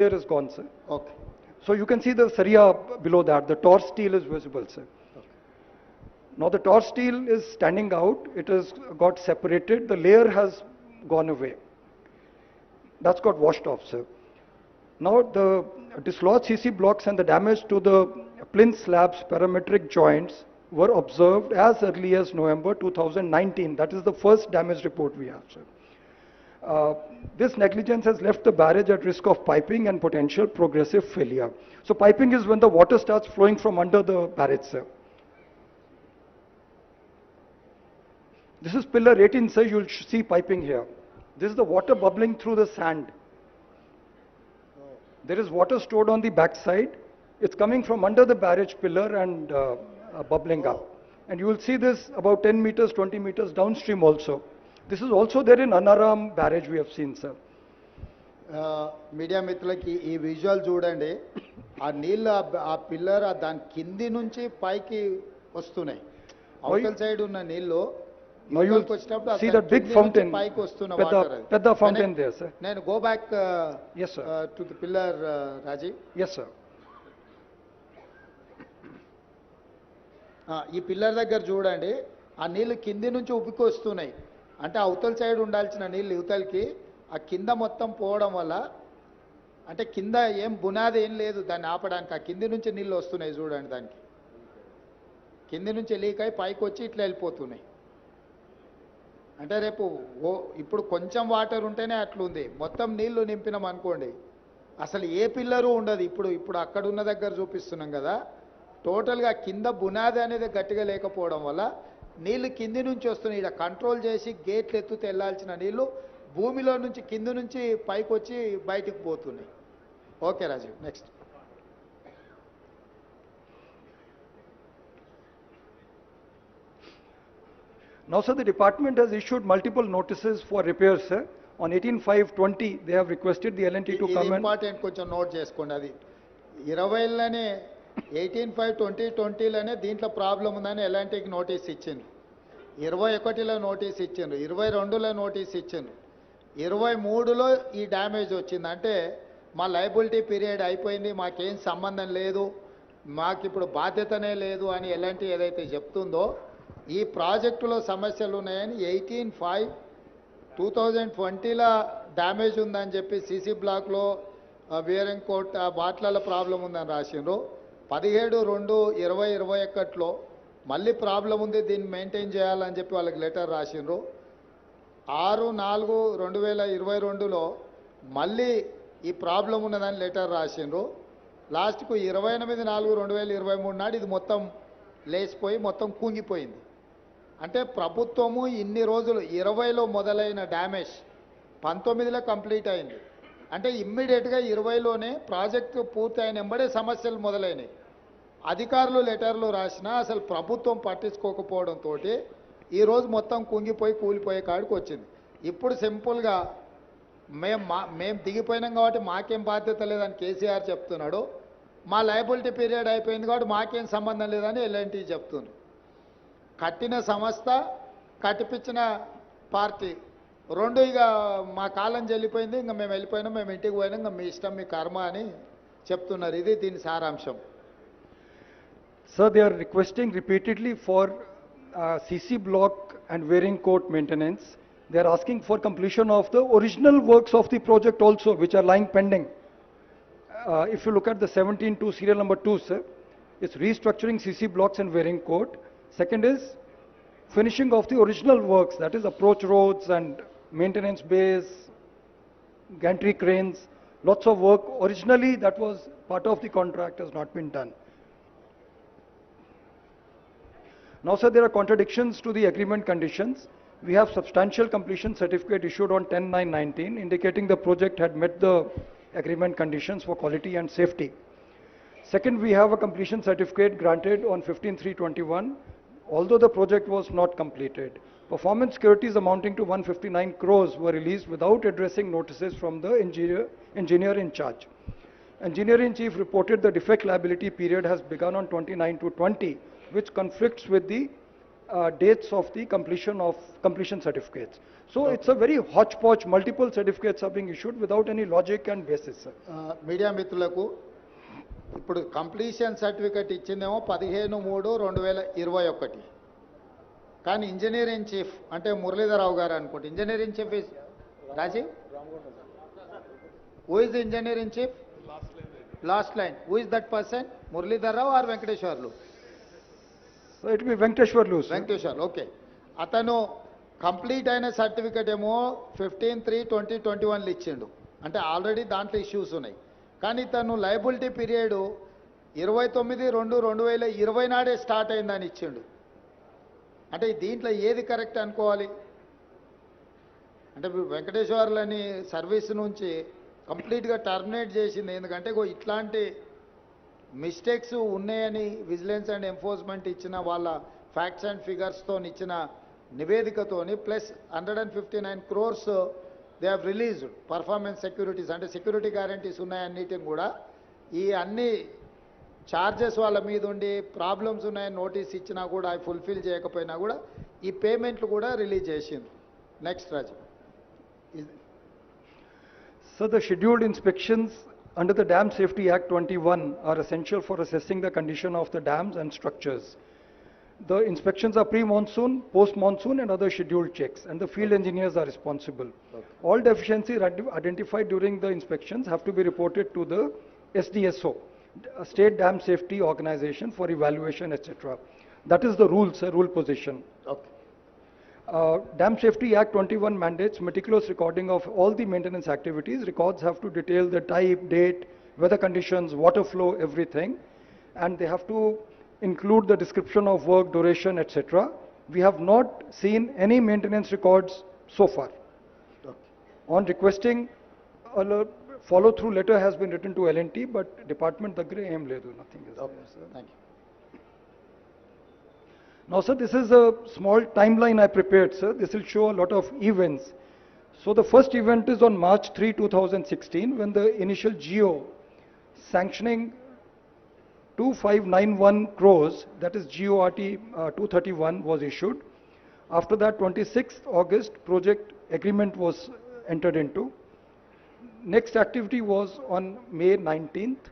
Here is gone, sir. Okay So you can see the Saria below that, the torch steel is visible, sir. Okay. Now the torch steel is standing out, it has got separated, the layer has gone away. That's got washed off, sir. Now the dislodged CC blocks and the damage to the plinth slabs parametric joints were observed as early as November 2019. That is the first damage report we have, sir. Uh, This negligence has left the barrage at risk of piping and potential progressive failure. So piping is when the water starts flowing from under the barrage, sir. This is pillar 18, sir, you'll see piping here. This is the water bubbling through the sand. There is water stored on the backside. It's coming from under the barrage pillar and uh, uh, bubbling up. And you will see this about 10 meters, 20 meters downstream also. This is also there in Annaram barrage we have seen sir media మిత్రులకి ఈ visual చూడండి. ఆ నీళ్ళు ఆ pillar దాని కింది నుంచి పైకి వస్తున్నాయి. అవతల సైడ్ ఉన్న నీళ్ళు పైకి వస్తున్నాయి నేను go back to the pillar Raji yes sir ఈ పిల్లర్ దగ్గర చూడండి. ఆ నీళ్ళు కింది నుంచి ఉపికి వస్తున్నాయి. అంటే అవతల సైడ్ ఉండాల్సిన నీళ్ళు యువతలకి ఆ కింద మొత్తం పోవడం వల్ల అంటే కింద ఏం బునాది ఏం లేదు దాన్ని ఆపడానికి. ఆ కింది నుంచి నీళ్ళు వస్తున్నాయి చూడండి దానికి. కింది నుంచి లీక్ అయి పైకి వచ్చి ఇట్లా వెళ్ళిపోతున్నాయి. అంటే రేపు ఓ ఇప్పుడు కొంచెం వాటర్ ఉంటేనే అట్లుంది. మొత్తం నీళ్ళు నింపినాం అనుకోండి. అసలు ఏ పిల్లరు ఉండదు. ఇప్పుడు ఇప్పుడు అక్కడ ఉన్న దగ్గర చూపిస్తున్నాం కదా. టోటల్గా కింద బునాది అనేది గట్టిగా లేకపోవడం వల్ల నీళ్ళు కింది నుంచి వస్తున్నాయి. ఇక్కడ కంట్రోల్ చేసి గేట్లు ఎత్తుతే వెళ్ళాల్సిన నీళ్ళు భూమిలో నుంచి కింది నుంచి పైకి వచ్చి బయటికి పోతున్నాయి. Okay Rajiv next Now, sir, the department has issued multiple notices for repairs, sir. On 18/5/20, they have requested the LNT to come and... కొంచెం నోట్ చేసుకోండి. అది ఇరవైలోనే ఎయిటీన్ ఫైవ్ ట్వంటీ ట్వంటీలోనే దీంట్లో ప్రాబ్లం ఉందని ఎలాంటికి నోటీస్ ఇచ్చిండ్రు ఇరవై ఒకటిలో నోటీస్ ఇచ్చిండ్రు ఇరవై రెండులో నోటీస్ ఇచ్చిండ్రు. ఇరవై మూడులో ఈ డ్యామేజ్ వచ్చింది. అంటే మా లైబిలిటీ పీరియడ్ అయిపోయింది మాకేం సంబంధం లేదు మాకు ఇప్పుడు బాధ్యతనే లేదు అని ఎలాంటి ఏదైతే చెప్తుందో ఈ ప్రాజెక్టులో సమస్యలు ఉన్నాయని ఎయిటీన్ ఫైవ్ టూ థౌజండ్ ట్వంటీలో డ్యామేజ్ ఉందని చెప్పి సీసీ బ్లాక్లో వేరంకోట్ కోట్ ప్రాబ్లం ఉందని రాసిండ్రు. పదిహేడు రెండు ఇరవై ఇరవై ఒకటిలో మళ్ళీ ప్రాబ్లం ఉంది దీన్ని మెయింటైన్ చేయాలని చెప్పి వాళ్ళకి లెటర్ రాసిండ్రు. ఆరు నాలుగు రెండు వేల ఇరవై రెండులో మళ్ళీ ఈ ప్రాబ్లం ఉన్నదని లెటర్ రాసిండ్రు. లాస్ట్కు ఇరవై ఎనిమిది నాలుగు రెండు వేల ఇరవై మూడు నాడు ఇది మొత్తం లేచిపోయి మొత్తం కుంగిపోయింది. అంటే ప్రభుత్వము ఇన్ని రోజులు ఇరవైలో మొదలైన డ్యామేజ్ పంతొమ్మిదిలో కంప్లీట్ అయింది. అంటే ఇమ్మీడియట్గా ఇరవైలోనే ప్రాజెక్టు పూర్తి అయిన వెంబడే సమస్యలు మొదలైనవి అధికారులు లెటర్లు రాసినా అసలు ప్రభుత్వం పట్టించుకోకపోవడంతో ఈరోజు మొత్తం కుంగిపోయి కూలిపోయే కాడికి వచ్చింది. ఇప్పుడు సింపుల్గా మేము మా మేము దిగిపోయినాం కాబట్టి మాకేం బాధ్యత లేదని కేసీఆర్ చెప్తున్నాడు. మా లయబిలిటీ పీరియడ్ అయిపోయింది కాబట్టి మాకేం సంబంధం లేదని ఎల్ఎన్టీ చెప్తున్నారు కట్టిన సంస్థ కట్టిపించిన పార్టీ రెండు ఇక మా కాలం చెల్లిపోయింది ఇంకా మేము వెళ్ళిపోయినాం మేము ఇంటికి పోయినాం ఇంకా మీ ఇష్టం మీ కర్మ అని చెప్తున్నారు. ఇది దీని సారాంశం. Sir, they are requesting repeatedly for uh, CC block and wearing coat maintenance. They are asking for completion of the original works of the project also, which are lying pending. Uh, If you look at the 17-2 serial number 2, sir, it's restructuring CC blocks and wearing coat. Second is finishing of the original works, that is approach roads and maintenance bays, gantry cranes, lots of work. Originally, that was part of the contract has not been done. Now, sir, there are contradictions to the agreement conditions. We have substantial completion certificate issued on 10/9/19 indicating the project had met the agreement conditions for quality and safety. Second, we have a completion certificate granted on 15/3/21, although the project was not completed. Performance securities amounting to 159 crores were released without addressing notices from the engineer, engineer in charge. Engineer in chief reported the defect liability period has begun on 29 to 20, which conflicts with the uh, dates of the completion of completion certificates. So it's a very hodgepodge, multiple certificates are being issued without any logic and basis, media మిత్రులకు ఇప్పుడు completion certificate ఇచ్చిందేమో పదిహేను మూడు రెండు వేల ఇరవై ఒకటి కానీ engineering chief అంటే మురళీధరరావు గారు అనుకోండి engineering chief is Rajiv who is engineering chief last line who is that person Muralidhar Rao R Venkateswarlu so it will be Venkateshwar okay. అతను కంప్లీట్ అయిన సర్టిఫికెట్ ఏమో ఫిఫ్టీన్ త్రీ ట్వంటీ ట్వంటీ వన్లు ఇచ్చిండు. అంటే already దాంట్లో issues ఉన్నాయి. కానీ తను లయబిలిటీ పీరియడ్ ఇరవై తొమ్మిది రెండు రెండు వేల ఇరవై నాడే స్టార్ట్ అయిందని ఇచ్చిండు. అంటే దీంట్లో ఏది కరెక్ట్ అనుకోవాలి? అంటే వెంకటేశ్వర్లని సర్వీస్ నుంచి కంప్లీట్గా టర్మినేట్ చేసింది. ఎందుకంటే ఇట్లాంటి మిస్టేక్స్ ఉన్నాయని విజిలెన్స్ అండ్ ఎన్ఫోర్స్మెంట్ ఇచ్చిన వాళ్ళ ఫ్యాక్ట్స్ అండ్ ఫిగర్స్తో ఇచ్చిన నివేదికతోని plus hundred and fifty nine crores they have released performance securities. అంటే సెక్యూరిటీ గ్యారంటీస్ ఉన్నాయన్నిటిని కూడా. ఈ అన్ని చార్జెస్ వాళ్ళ మీద ఉండి ప్రాబ్లమ్స్ ఉన్నాయని నోటీస్ ఇచ్చినా కూడా అవి ఫుల్ఫిల్ చేయకపోయినా కూడా ఈ పేమెంట్లు కూడా రిలీజ్ చేసింది నెక్స్ట్ రాజు ఇది- the scheduled inspections under the Dam Safety Act 21 are essential for assessing the condition of the dams and structures. The inspections are pre-monsoon, post-monsoon and other scheduled checks and the field engineers are responsible. All deficiencies identified during the inspections have to be reported to the SDSO, State Dam Safety Organization for evaluation, etc. That is the rule, sir, rule position. Okay uh, Dam Safety Act 21 mandates meticulous recording of all the maintenance activities. Records have to detail the type, date, weather conditions, water flow, everything. And they have to include the description of work, duration, etc. We have not seen any maintenance records so far. Okay. On requesting, uh, a follow-through letter has been written to LNT, but department the grey aim le do nothing is Okay. There, Thank you. Now, sir, this is a small timeline I prepared, sir. This will show a lot of events. So the first event is on March 3, 2016, when the initial GO sanctioning 2591 crores, that is GORT uh, 231 was issued. After that, 26th August, project agreement was entered into. Next activity was on May 19th,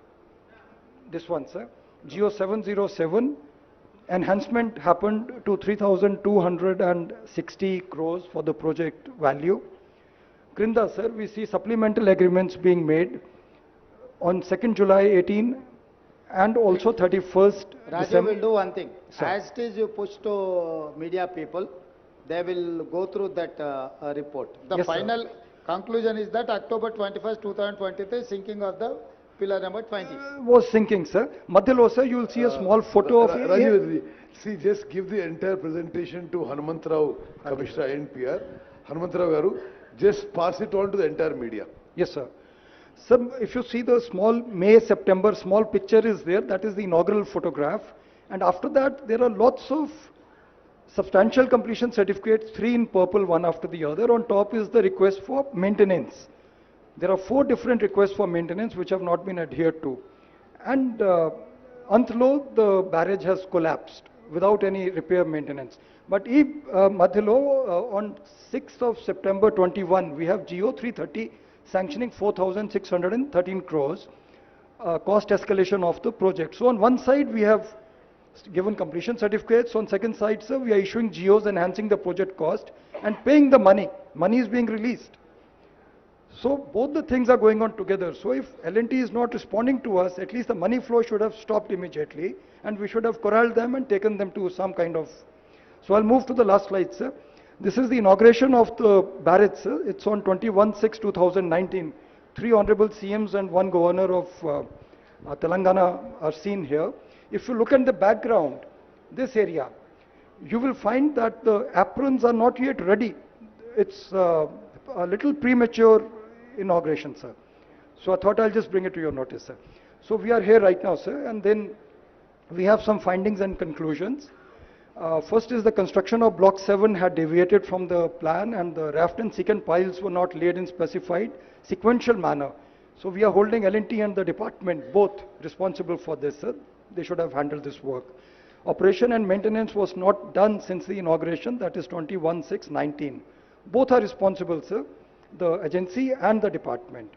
this one, sir. Geo 707, enhancement happened to 3,260 crores for the project value. Krinda, sir, we see supplemental agreements being made on 2nd July 18 and also 31st Rajiv December. will do one thing. Sir. As it is you push to media people, they will go through that uh, uh, report. The Yes, sir. final conclusion is that October 21st, 2023, sinking of the pillar number 20. Uh, was sinking, sir. Madhyalo, sir, you will see a uh, small photo of. Ra- Rajiv, see, just give the entire presentation to Hanumantrao, Commissioner NPR. Hanumantrao Garu, just pass it on to the entire media. Yes, sir. Sir, if you see the small May, September, small picture is there, that is the inaugural photograph. And after that, there are lots of substantial completion certificates, three in purple, one after the other. On top is the request for maintenance. There are four different requests for maintenance which have not been adhered to. And uh, Antlo, the barrage has collapsed without any repair maintenance. But if uh, Madhilo, uh, on 6th of September 21, we have GO 330 sanctioning 4,613 crores, uh, cost escalation of the project. So on one side, we have given completion certificates. On second side, sir, we are issuing GOs enhancing the project cost and paying the money. Money is being released. So both the things are going on together. So if L&T is not responding to us, at least the money flow should have stopped immediately and we should have corralled them and taken them to some kind of. So I'll move to the last slide, sir. This is the inauguration of the barrage, sir. It's on 21-6-2019. Three honorable CMs and one governor of uh, uh, Telangana are seen here. If you look at the background, this area, you will find that the aprons are not yet ready. It's uh, a little premature inauguration, sir. So I thought I'll just bring it to your notice, sir. So we are here right now, sir, and then we have some findings and conclusions. Uh, First is the construction of Block 7 had deviated from the plan and the raft and secant piles were not laid in specified sequential manner. So we are holding L&T and the department both responsible for this, sir. They should have handled this work. Operation and maintenance was not done since the inauguration, that is 21/6/19. Both are responsible, sir, the agency and the department.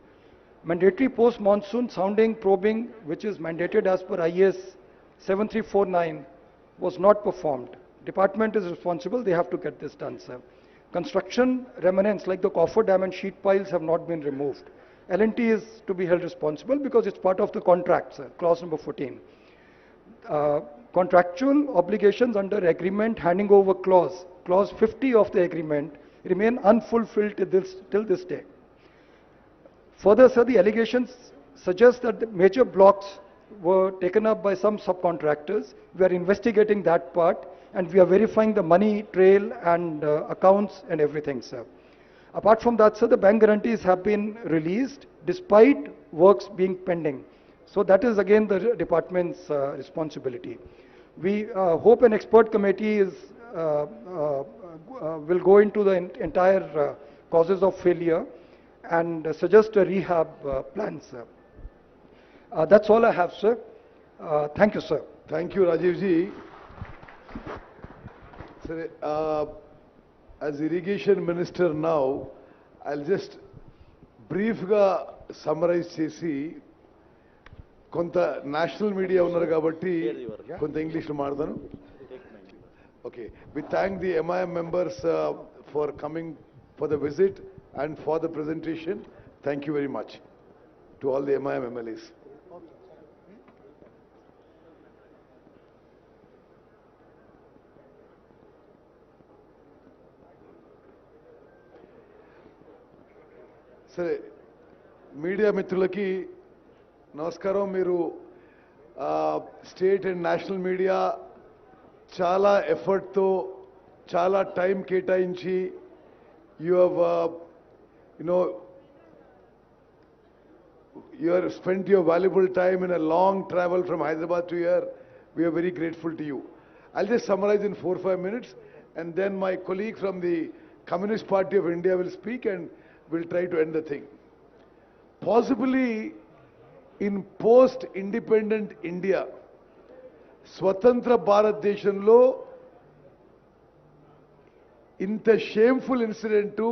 Mandatory post-monsoon sounding probing, which is mandated as per IS 7349, was not performed. Department is responsible, they have to get this done, sir. Construction remnants like the coffer dam and sheet piles have not been removed. L&T is to be held responsible because it's part of the contract, sir, clause number 14. Uh, Contractual obligations under agreement handing over clause, clause 50 of the agreement remain unfulfilled till this, till this day. Further, sir, the allegations suggest that the major blocks were taken up by some subcontractors. We are investigating that part and we are verifying the money trail and uh, accounts and everything, sir. Apart from that, sir, the bank guarantees have been released despite works being pending. So that is again the department's uh, responsibility. We uh, hope an expert committee is, uh, uh, will go into the en- entire uh, causes of failure and uh, suggest a rehab uh, plan, sir. Uh, That's all I have, sir. Uh, Thank you, sir. Thank you, Rajiv ji. Sir, uh, as irrigation minister now, I'll just బ్రీఫ్గా summarise చేసి కొంత national media ఉన్నారు కాబట్టి కొంత ఇంగ్లీష్లో మాడతాను okay we thank the MIM members for coming for the visit and for the presentation thank you very much to all the MIM MLAs సరే media మిత్రులకి నమస్కారం మీరు స్టేట్ అండ్ నేషనల్ మీడియా చాలా ఎఫర్ట్తో చాలా టైం కేటాయించి you have you know you have spent your valuable time in a long travel from Hyderabad to here. We are very grateful to you. I'll just summarize in four or five minutes, and then my colleague from the Communist Party of India will speak and we'll try to end the thing. Possibly in post-independent India, స్వతంత్ర భారతదేశంలో ఇంత shameful incident